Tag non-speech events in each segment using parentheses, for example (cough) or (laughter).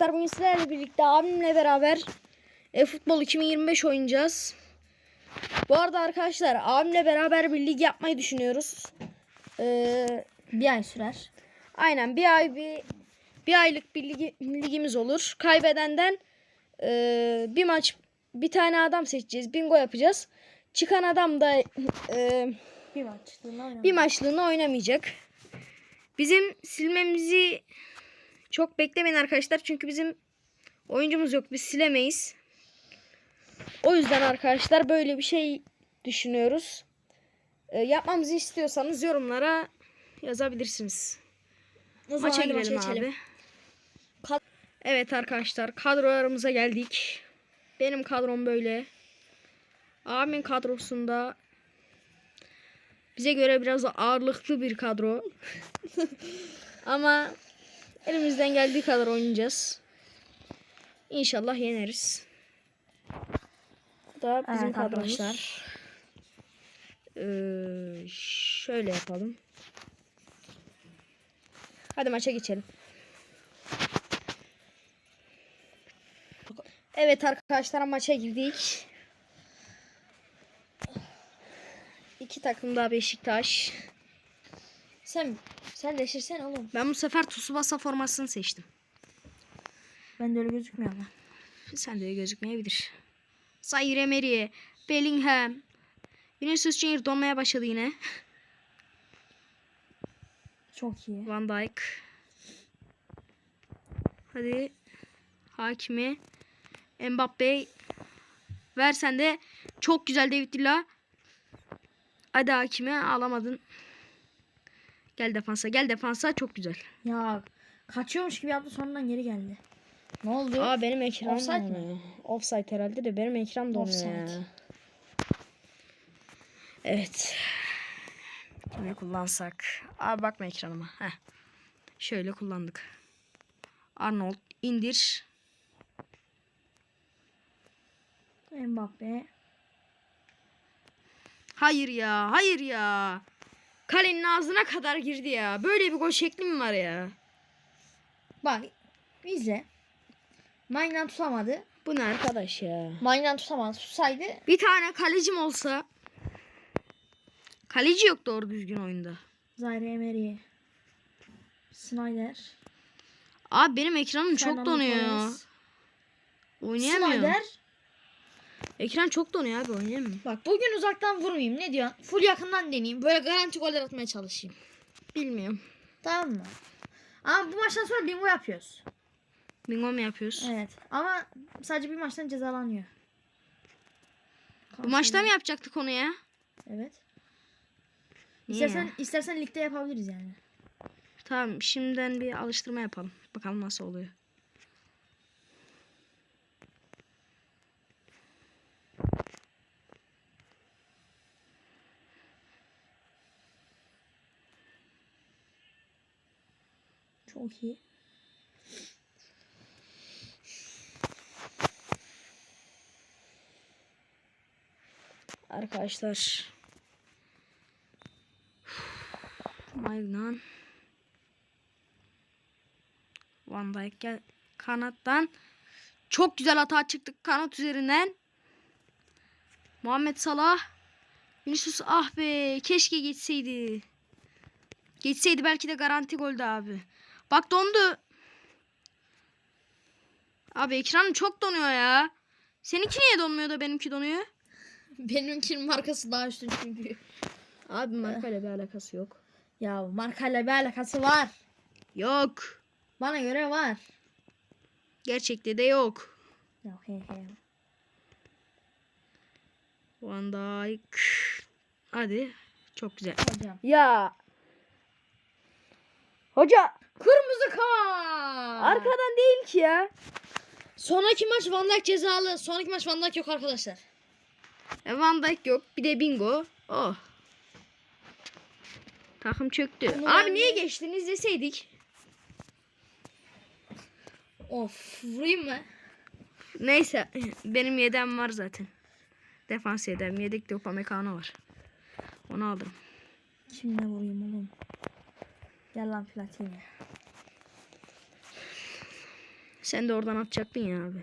Arkadaşlar bugün sizlerle birlikte abimle beraber e, futbol 2025 oynayacağız. Bu arada arkadaşlar abimle beraber bir lig yapmayı düşünüyoruz. Ee, Bir ay sürer. aynen bir ay bir bir aylık bir ligi- ligimiz olur. Kaybedenden e, bir maç bir tane adam seçeceğiz. Bingo yapacağız. Çıkan adam da e, Bir maç. bir maçlığını oynamayacak. Bizim silmemizi çok beklemeyin arkadaşlar. Çünkü bizim oyuncumuz yok. Biz silemeyiz. O yüzden arkadaşlar böyle bir şey düşünüyoruz. Ee, yapmamızı istiyorsanız yorumlara yazabilirsiniz. O Maça girelim abi. Evet arkadaşlar kadrolarımıza geldik. Benim kadrom böyle. Abimin kadrosunda bize göre biraz ağırlıklı bir kadro. (laughs) Ama elimizden geldiği kadar oynayacağız. İnşallah yeneriz. Bu da bizim Evet kadromuz. arkadaşlar. Ee, şöyle yapalım. Hadi maça geçelim. Evet arkadaşlar maça girdik. İki takım da Beşiktaş. Sen sen değiştirsen oğlum. Ben bu sefer Tsubasa formasını seçtim. Ben de öyle gözükmüyor ama. Sen de gözükmeyebilir. Zaire Emery, Bellingham. Vinicius Junior donmaya başladı yine. Çok iyi. Van Dijk. Hadi. Hakimi. Mbappe. Versen de çok güzel David Villa. Hadi Hakimi alamadın. Gel defansa gel defansa çok güzel. Ya kaçıyormuş gibi yaptı sonradan geri geldi. Ne oldu? Aa benim ekran Offside donuyor. Offside herhalde de benim ekran donuyor Offside. ya. Evet. Kimi kullansak? Aa bakma ekranıma. Heh. Şöyle kullandık. Arnold indir. Mbappe. Hayır ya, hayır ya. Kalenin ağzına kadar girdi ya. Böyle bir gol şekli mi var ya? Bak izle. Maynan tutamadı. Bu ne arkadaş ya? Maynan tutamadı. Tutsaydı Bir tane kalecim olsa. Kaleci yok doğru düzgün oyunda. Zaire Emery. Snyder. Abi benim ekranım çok Fernando donuyor. ya. Torres. Oynayamıyorum. Snyder. Ekran çok donuyor abi oynayamıyorum. Bak bugün uzaktan vurmayayım. Ne diyorsun? Full yakından deneyeyim. Böyle garanti goller atmaya çalışayım. Bilmiyorum. Tamam mı? Ama bu maçtan sonra bingo yapıyoruz. Bingo mu yapıyoruz? Evet. Ama sadece bir maçtan cezalanıyor. Bu maçta mı yapacaktık onu ya? Evet. Niye İstersen istersen ligde yapabiliriz yani. Tamam şimdiden bir alıştırma yapalım. Bakalım nasıl oluyor. Çok iyi. Arkadaşlar. Maynan. Van Dijk gel kanattan. Çok güzel hata çıktık kanat üzerinden. Muhammed Salah. Vinicius ah be keşke geçseydi. Geçseydi belki de garanti goldü abi. Bak dondu. Abi ekranım çok donuyor ya. Seninki niye donmuyor da benimki donuyor? (laughs) Benimkinin markası daha üstün çünkü. Abi markayla bir alakası yok. Ya markayla bir alakası var. Yok. Bana göre var. Gerçekte de yok. Ya he he. Van Dijk. Hadi. Çok güzel. Hocam. Ya. Hoca. Kırmızı kart. Arkadan değil ki ya. Sonraki maç Van Dijk cezalı. Sonraki maç Van Dijk yok arkadaşlar. E, Van Dijk yok. Bir de bingo. Oh. Takım çöktü. Bunu Abi niye de- geçtin? İzleseydik. Of vurayım mı? Neyse. Benim yedem var zaten. Defans yedem. Yedek de Upamecano var. Onu alırım. Kimle vurayım oğlum? Gel lan Platini. Sen de oradan atacaktın ya abi.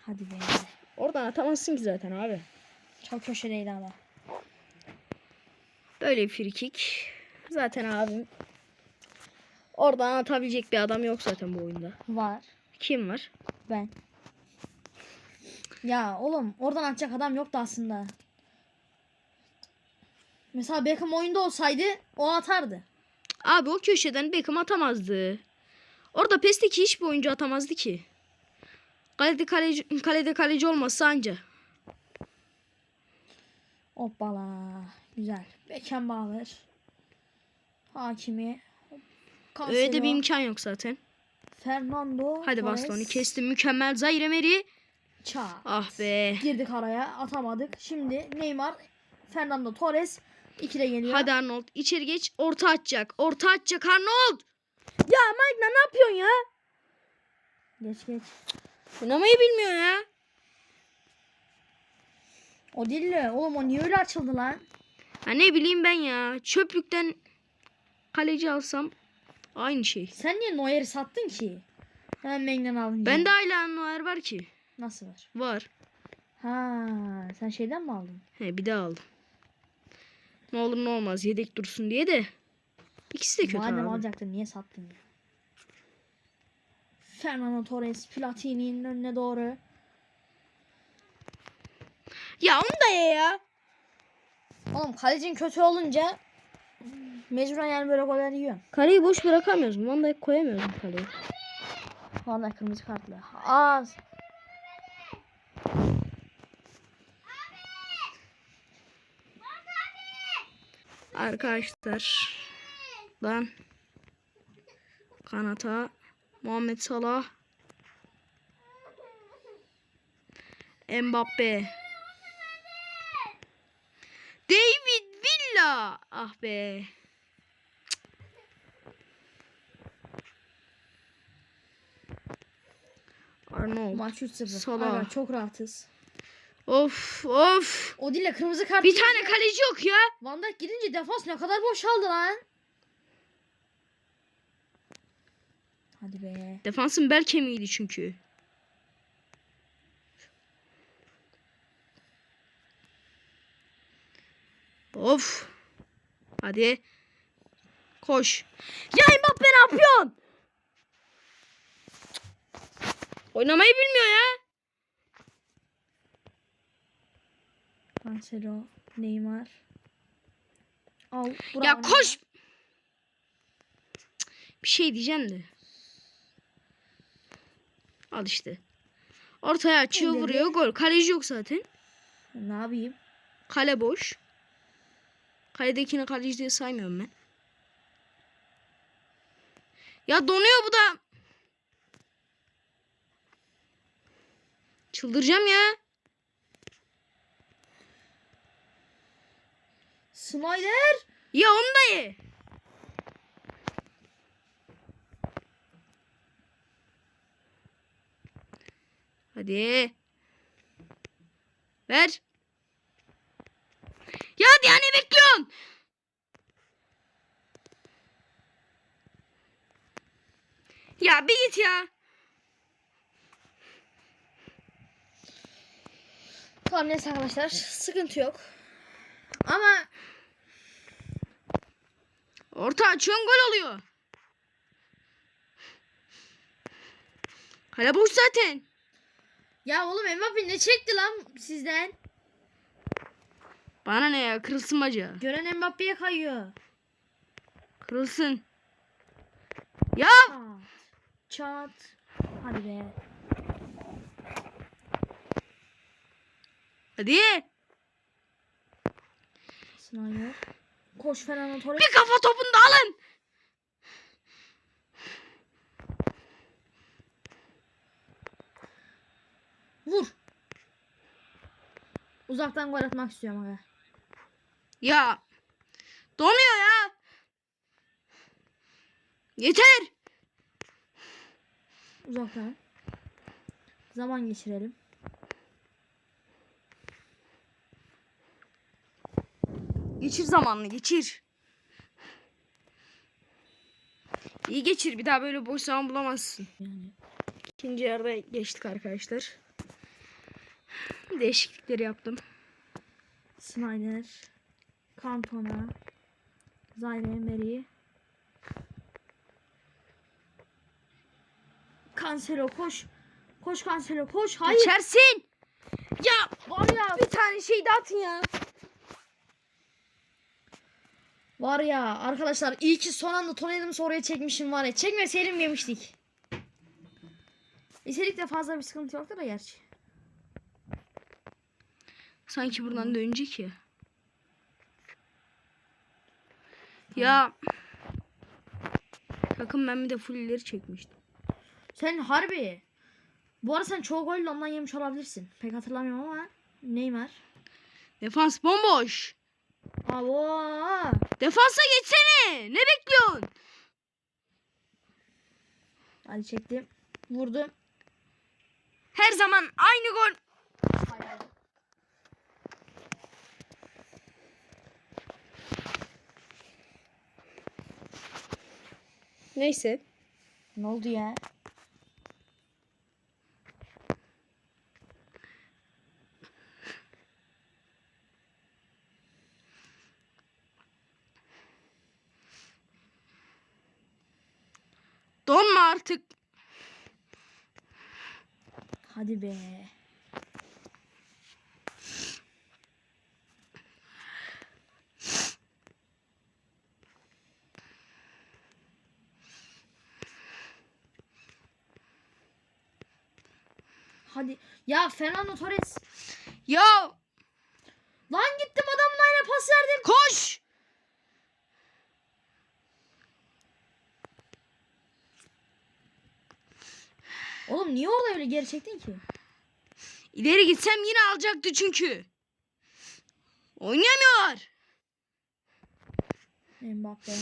Hadi be. Oradan atamazsın ki zaten abi. Çok köşedeydi ama. Böyle bir frikik. Zaten abim oradan atabilecek bir adam yok zaten bu oyunda. Var. Kim var? Ben. Ya oğlum oradan atacak adam yoktu aslında. Mesela Beckham oyunda olsaydı o atardı. Abi o köşeden Beckham atamazdı. Orada PES'teki hiçbir oyuncu atamazdı ki. Kalede kaleci, kalede kaleci olmazsa anca. Hoppala. Güzel. Beckenbauer. Hakimi. Öyle de bir Cancelo, imkan yok zaten. Fernando. Hadi Torres, bastonu kestim. Mükemmel Zaire Emery. Ça. Ah be. Girdik araya atamadık. Şimdi Neymar, Fernando Torres ikide geliyor. Hadi Arnold içeri geç. Orta atacak. Orta atacak Arnold. Ya Mike ne yapıyorsun ya? Geç geç. Oynamayı bilmiyor ya. O de oğlum o niye öyle açıldı lan? Ha ne bileyim ben ya. Çöplükten kaleci alsam aynı şey. Sen niye Neuer'i sattın ki? Hemen Menglen aldın. Ben de hala Noer var ki. Nasıl var? Var. Ha, sen şeyden mi aldın? He bir daha aldım. Ne olur ne olmaz yedek dursun diye de. İkisi de kötü Madem abi. alacaktın niye sattın ya? Fernando Torres Platini'nin önüne doğru. Ya onu da ye ya. Oğlum kalecin kötü olunca mecburen yani böyle goller yiyor. Kaleyi boş bırakamıyoruz. Van Dijk koyamıyoruz bu kaleyi. Vallahi kırmızı kartlı. Az. Arkadaşlar. Lan. Kanata. Muhammed Salah. Mbappe. David Villa. Ah be. Arnold. Maç 3-0. Salah. Hala çok rahatız. Of of. O değil de kırmızı kart. Bir tane kaleci yok ya. Van Dijk gidince defans ne kadar boşaldı lan. Hadi be. Defansın bel kemiğiydi çünkü. Of. Hadi. Koş. Ya Mbappe ne yapıyorsun? Oynamayı bilmiyor ya. Cancelo, Neymar. Al. Ya bravo koş. Bir şey diyeceğim de. Al işte. Ortaya açıyor Öyle vuruyor gol. Kaleci yok zaten. Neymar. Ne yapayım? Kale boş. Kaledekini kaleci diye saymıyorum ben. Ya donuyor bu da. Çıldıracağım ya. Snyder. Ya onu da ye. Hadi. Ver. Ya hadi ya ne bekliyorsun? Ya bir git ya. Tamam neyse arkadaşlar. Sıkıntı yok. Ama Orta açıyorsun gol oluyor. Kale boş zaten. ya oğlum Mbappe ne çekti lan sizden? Bana ne ya kırılsın bacağı. Gören Mbappe'ye kayıyor. Kırılsın. Ya Çat. Çat. Hadi be. Hadi. Snyder. Koş Fernando Torres. Bir kafa topunu da alın. Vur. Uzaktan gol atmak istiyorum aga. Ya. Donuyor ya. Yeter. Uzaktan. Zaman geçirelim. Geçir zamanını geçir. İyi geçir bir daha böyle boş zaman bulamazsın. Yani. İkinci yarıda geçtik arkadaşlar. Değişiklikleri yaptım. Snyder. Cantona. Zaire Emery. Cancelo koş. Koş Cancelo koş. Hayır. Geçersin. Ya Var ya. bir tane şey de atın ya. Var ya arkadaşlar iyi ki son anda Tonelli'mi oraya çekmişim var ya. Çekmeseydim yemiştik. İçerikte fazla bir sıkıntı yoktu da gerçi. Sanki buradan dönecek ya. Ya. Bakın ben bir de full ileri çekmiştim. Sen harbi. Bu arada sen çoğu golle ondan yemiş olabilirsin. Pek hatırlamıyorum ama Neymar. Defans bomboş. Abo. Defansa geçsene. Ne bekliyorsun? Hadi çektim. Vurdum. Her zaman aynı gol. Neyse. Ne oldu ya? Donma artık. Hadi be. Hadi. Ya Fernando Torres. Ya Lan gittim ayağına pas verdim. koş. Oğlum niye orada öyle geri çektin ki? İleri gitsem yine alacaktı çünkü. Oynayamıyor. Mbappe.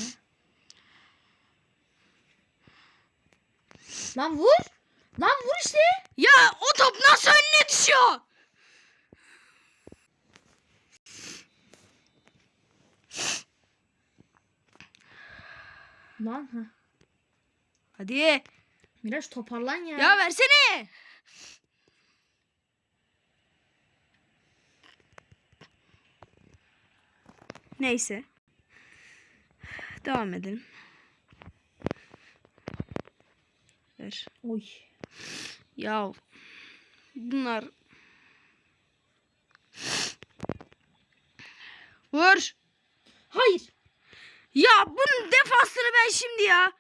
Lan vur. Lan vur işte. Ya o top nasıl önüne düşüyor? Lan ha. Hadi. Miraç toparlan ya. Ya versene. Neyse. Devam edelim. Ver. Oy. Ya bunlar Vur. Hayır. Ya bunun defansını ben şimdi ya.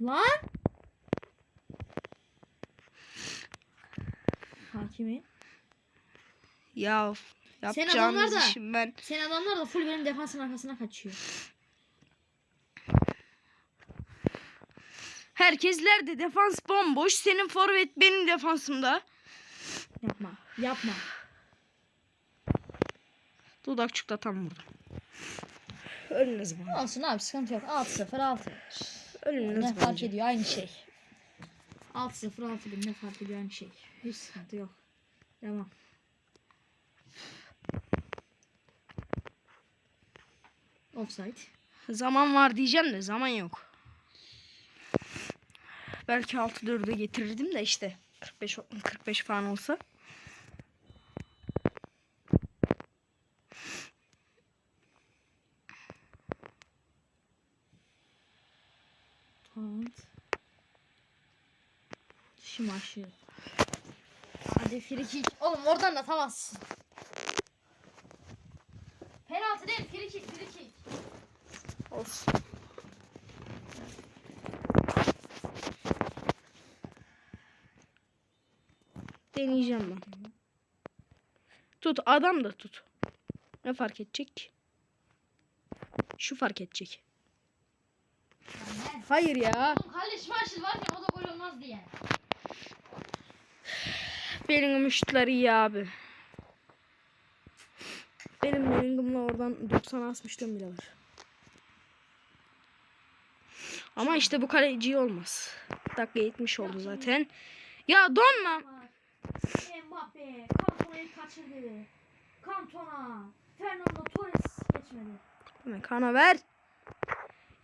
Lan. Hakimi. Ya Sen yapacağımız adamlar da- işim ben. Sen adamlar da full benim defansın arkasına kaçıyor. Herkesler de defans bomboş. Senin forvet benim defansımda. Yapma. Yapma. Dudakçıkta tam burada. Ölünüz bana. Olsun abi sıkıntı yok. 6-0 6. Ölünüz Ne fark bence. ediyor aynı şey. 6-0 6 bin ne fark ediyor aynı şey. Hiç sıkıntı yok. Devam. Offside. Zaman var diyeceğim de zaman yok. Belki 6-4'e getirirdim de işte 45 o- 45 falan olsa. Taunt. Şimaşı. Hadi free kick. Oğlum oradan da atamazsın. Penaltı değil free kick. Olsun. Deneyeceğim ben. Tut adam da tut. Ne fark edecek? Şu fark edecek. Hayır ya. Kale Şimaşı varken o da gol olmaz diye. Benim şutları iyi abi. Benim Bellingham'la oradan 90 asmıştım bile var. Ama işte bu kaleci olmaz. Dakika 70 oldu zaten. Ya donma. Mbappe Cantona'yı kaçırdı. Cantona. Fernando Torres geçmedi. Kaan'a ver.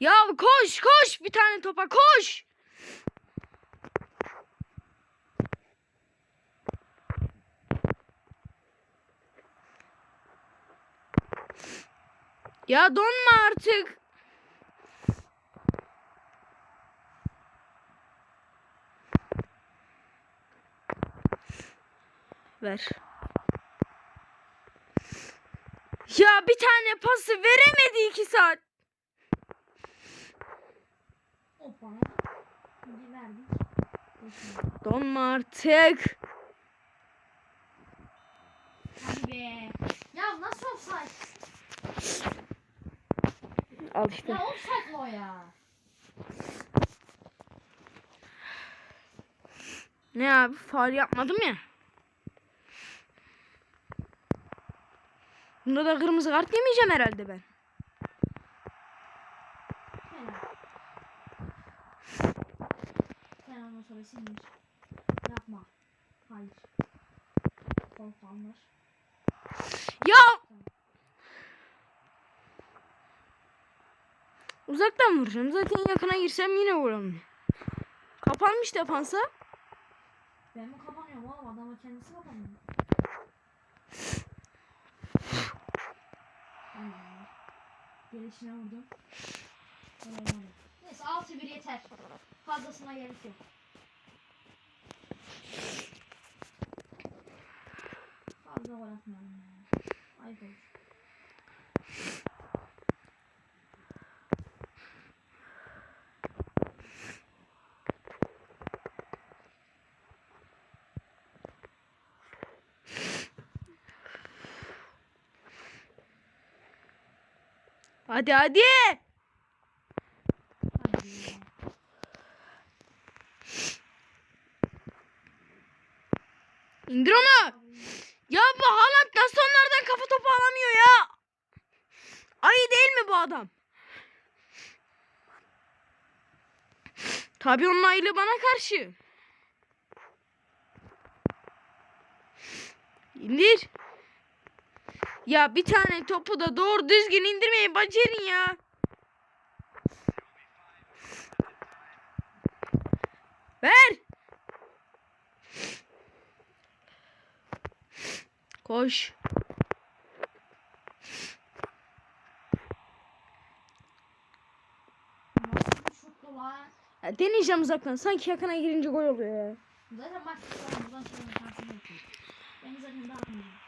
Ya koş koş bir tane topa koş. Ya donma artık. Ver. Ya bir tane pası veremedi iki saat. Hoppa. Şimdi verdik. Geçmedi. Donma artık. Hadi be. Ya nasıl offside? Al işte. Ya offside o ya? Ne abi faul yapmadım ya. Bunda da kırmızı kart yemeyeceğim herhalde ben. Helal. Fernando Torres indir. Yapma. Hayır. Korkanlar. Ya uzaktan vuracağım. Zaten yakına girsem yine vuramıyor. Kapanmış defansa. Ben mi kapanıyorum oğlum? Adamı kendisi kapanıyor. Gelişine vurdum. Gol olmadı. Neyse 6-1 yeter. Fazlasına gerek yok. Fazla gol. Ayıp olur. Hadi. Hadi ya. İndir onu. Ya bu Haaland nasıl onlardan kafa topu alamıyor ya? Ayı değil mi bu adam? Tabii onun ayılığı bana karşı. İndir. Ya bir tane topu da doğru düzgün indirmeyi becerin ya. Ver. Koş. Şuttu lan? Ya deneyeceğim uzaktan. Sanki yakına girince gol oluyor ya. Zaten maç şansım yok. Ben zaten daha.